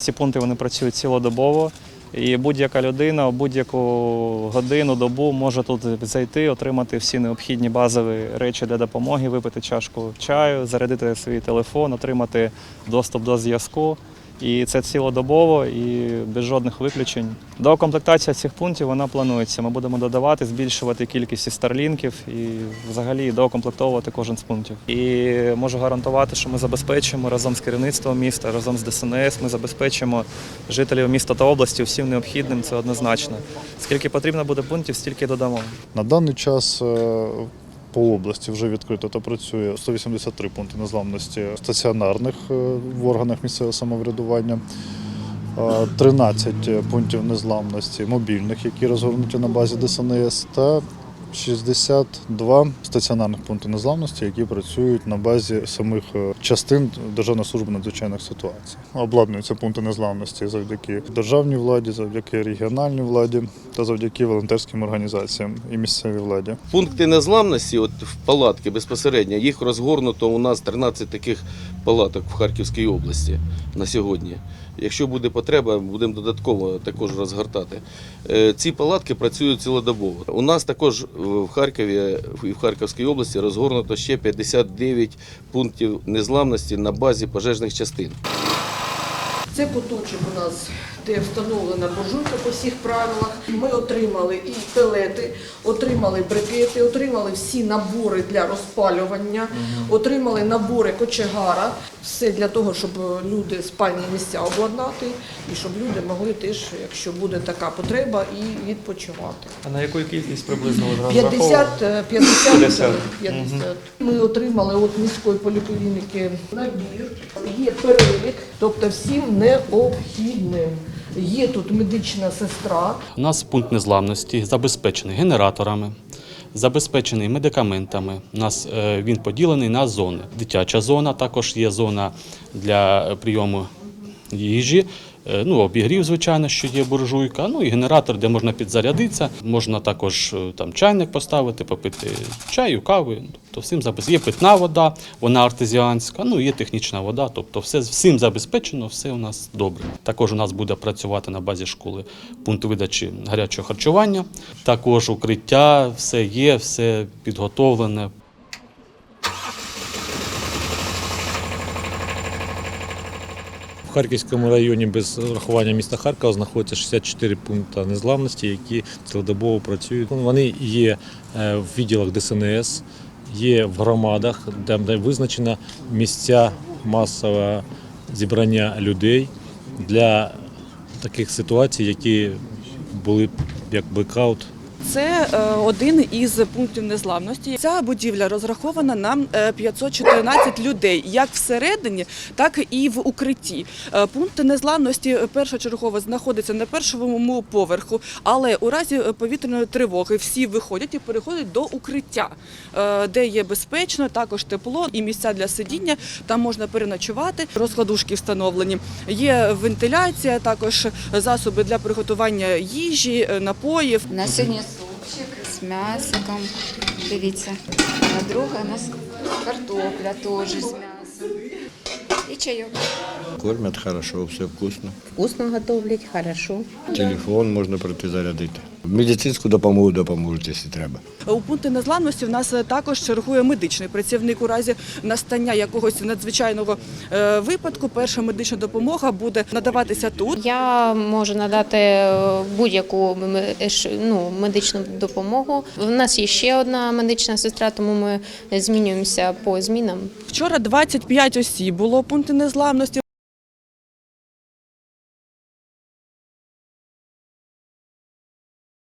Ці пункти вони працюють цілодобово. І будь-яка людина будь-яку годину, добу може тут зайти, отримати всі необхідні базові речі для допомоги, випити чашку чаю, зарядити свій телефон, отримати доступ до зв'язку. І це цілодобово і без жодних виключень. Доукомплектація цих пунктів вона планується. Ми будемо додавати, збільшувати кількість і старлінків і взагалі доукомплектовувати кожен з пунктів. І можу гарантувати, що ми забезпечимо разом з керівництвом міста, разом з ДСНС. Ми забезпечимо жителів міста та області всім необхідним. Це однозначно. Скільки потрібно буде пунктів, стільки додамо. На даний час е, по області вже відкрито та працює. 183 пункти незламності стаціонарних е, в органах місцевого самоврядування, е, 13 пунктів незламності мобільних, які розгорнуті на базі ДСНС, та 62 стаціонарних пункти незламності, які працюють на базі самих е, частин Державної служби надзвичайних ситуацій. Обладнуються пункти незламності завдяки державній владі, завдяки регіональній владі та завдяки волонтерським організаціям і місцевій владі. Пункти незламності, от в палатки безпосередньо, їх розгорнуто у нас 13 таких палаток в Харківській області на сьогодні. Якщо буде потреба, будемо додатково також розгортати. Е, Ці палатки працюють цілодобово. У нас також в Харкові і в Харківській області розгорнуто ще 59 пунктів незламності на базі пожежних частин. Це куточок у нас, де встановлена буржуйка по всіх правилах. Ми отримали і пелети, отримали брикети, отримали всі набори для розпалювання, отримали набори кочегара. Все для того, щоб люди спальні місця обладнати і щоб люди могли теж, якщо буде така потреба, і відпочивати. А на яку кількість приблизно ви 50, е, 50, 50. 50. Ми отримали від міської поліклініки набір, є перелік, тобто всім необхідним. Є тут медична сестра, У нас пункт незламності забезпечений генераторами, забезпечений медикаментами. У нас е, він поділений на зони. Дитяча зона, також є зона для прийому їжі. Е, Ну, обігрів, звичайно, що є буржуйка, ну і генератор, де можна підзарядитися. Можна також е, там чайник поставити, попити чаю, кави. Тобто всім забез... Є питна вода, вона артезіанська, ну є технічна вода. Тобто все, всім забезпечено, все у нас добре. Також у нас буде працювати на базі школи пункт видачі гарячого харчування. Також укриття, все є, все підготовлене. В Харківському районі без врахування міста Харкова знаходяться 64 пункти незламності, які цілодобово працюють. Вони є е, в відділах ДСНС, є в громадах, де визначено місця масового зібрання людей для таких ситуацій, які були як блекаут Це е, один із пунктів незламності. Ця будівля розрахована на е, 514 людей, як всередині, так і в укритті. Е, Пункт незламності першочергово знаходиться на першому поверху, але у разі е, повітряної тривоги всі виходять і переходять до укриття, е, де є безпечно, також тепло і місця для сидіння. Там можна переночувати. Розкладушки встановлені. Є вентиляція, також засоби для приготування їжі, е, напоїв. У нас сьогодні супчик з м'ясиком. Дивіться. На друга у нас картопля теж з м'ясом. І чайок. Кормят хорошо, все вкусно. Вкусно готовлять, хорошо. Телефон можна прийти зарядити. Медицинську допомогу допоможуть, якщо треба. У пункті незламності в нас також чергує медичний працівник у разі настання якогось надзвичайного е, випадку. Перша медична допомога буде надаватися тут. Я можу надати е, будь-яку ну, медичну допомогу. У нас є ще одна медична сестра, тому ми змінюємося по змінам. Вчора 25 осіб було у пункті незламності.